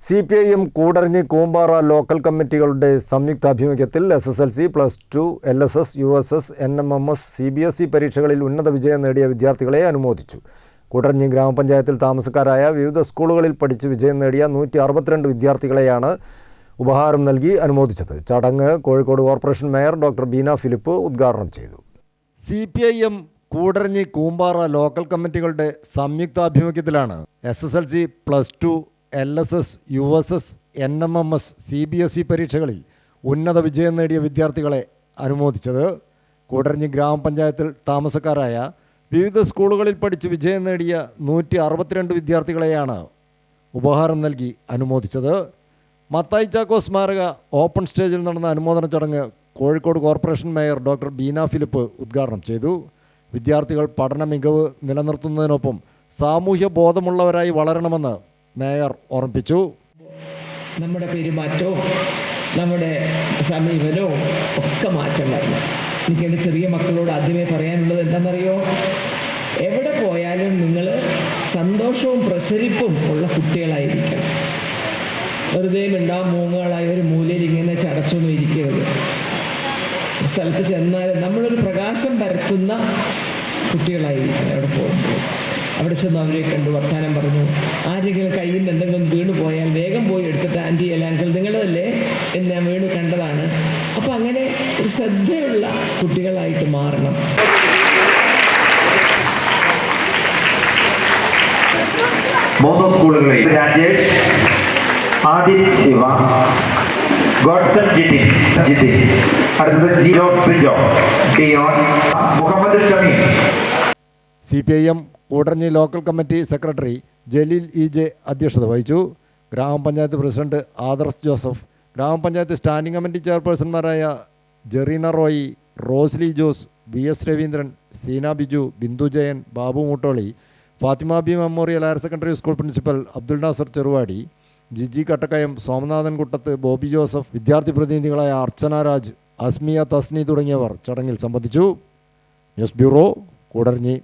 C P I M Koodaranji Koombara local കമ്മിറ്റികളുടെ സംയുക്താഭിമുഖ്യത്തിൽ S S L C plus two L S S U S S N M M S C B S E പരീക്ഷകളിൽ ഉന്നത വിജയം നേടിയ വിദ്യാർത്ഥികളെ അനുമോദിച്ചു. കൂടരഞ്ഞി ഗ്രാമപഞ്ചായത്തിൽ താമസക്കാരായ വിവിധ സ്കൂളുകളിൽ പഠിച്ച് വിജയം നേടിയ നൂറ്റി അറുപത്തിരണ്ട് വിദ്യാർത്ഥികളെയാണ് ഉപഹാരം നൽകി അനുമോദിച്ചത്. ചടങ്ങ് Kozhikode corporation mayor doctor Beena Philip ഉദ്ഘാടനം ചെയ്തു. C P I M Koodaranji Koombara local കമ്മിറ്റികളുടെ സംയുക്താഭിമുഖ്യത്തിലാണ് S S L C plus two L S S U S S N M M S C B S E പരീക്ഷകളിൽ ഉന്നത വിജയം നേടിയ വിദ്യാർത്ഥികളെ അനുമോദിച്ചത് കൂടരഞ്ഞി ഗ്രാമപഞ്ചായത്തിൽ താമസക്കാരായ വിവിധ സ്കൂളുകളിൽ പഠിച്ച് വിജയം നേടിയ നൂറ്റി അറുപത്തിരണ്ട് വിദ്യാർത്ഥികളെയാണ് ഉപഹാരം നൽകി അനുമോദിച്ചത്. മത്തായി ചാക്കോ സ്മാരക ഓപ്പൺ സ്റ്റേജിൽ നടന്ന അനുമോദന ചടങ്ങ് Kozhikode corporation mayor doctor Beena Philip ഉദ്ഘാടനം ചെയ്തു. വിദ്യാർത്ഥികൾ പഠന മികവ് നിലനിർത്തുന്നതിനൊപ്പം സാമൂഹ്യ ബോധമുള്ളവരായി വളരണമെന്ന് മേയർ ഓർമ്മിപ്പിച്ചു. നമ്മുടെ പെരുമാറ്റവും നമ്മുടെ സമീപനവും ഒക്കെ മാറ്റം വരണം. എനിക്ക് എന്റെ ചെറിയ മക്കളോട് ആദ്യമേ പറയാനുള്ളത് എന്താണെന്നറിയോ? എവിടെ പോയാലും നിങ്ങൾ സന്തോഷവും പ്രസരിപ്പും ഉള്ള കുട്ടികളായിരിക്കണം. വെറുതെ മിണ്ടാ മൂങ്ങകളായി ഒരു മൂലയിൽ ഇങ്ങനെ ചടച്ചൊന്നും ഇരിക്കരുത്. സ്ഥലത്ത് ചെന്നാൽ നമ്മളൊരു പ്രകാശം പരത്തുന്ന കുട്ടികളായിരിക്കണം എവിടെ പോകുമ്പോൾ. അവിടെ ചെന്ന് അവരെ കണ്ടു വർത്താനം പറഞ്ഞു. ആരെങ്കിലും കയ്യിൽ നിന്ന് എന്തെങ്കിലും വീണ് പോയാൽ വേഗം പോയി എടുത്തിട്ട് ആന്റി അല്ല അങ്കിൾ നിങ്ങളതല്ലേ? എന്ന് ഞാൻ വീണ് കണ്ടതാണ്. അപ്പം അങ്ങനെ ഒരു ശ്രദ്ധയുള്ള കുട്ടികളായിട്ട് മാറണം. മൂന്ന് സ്കൂളുകളിൽ രാജേഷ് ആദിത്യ ശിവ ഗോഡ്സൺ ജിതിൻ ജിതിൻ. അടുത്തത് Jio Sijo Dion Muhammad Shameem. C P I M Koodaranji local committee secretary Jaleel E J അധ്യക്ഷത വഹിച്ചു. ഗ്രാമപഞ്ചായത്ത് പ്രസിഡന്റ് ആദർശ് ജോസഫ് ഗ്രാമപഞ്ചായത്ത് standing committee ചെയർപേഴ്സൺമാരായ Jerina Roy Rosly Jose V S Raveendran Seena Biju Bindu Jayan Babu Mootoli Fathima B memorial higher secondary school principal Abdul Nasar Cheruvadi Jiji Kattakkayam Somanathan Kuttath Bobby Joseph വിദ്യാർത്ഥി പ്രതിനിധികളായ അർച്ചന രാജ് അസ്മിയ തസ്നി തുടങ്ങിയവർ ചടങ്ങിൽ സംബന്ധിച്ചു. News bureau Koodaranji.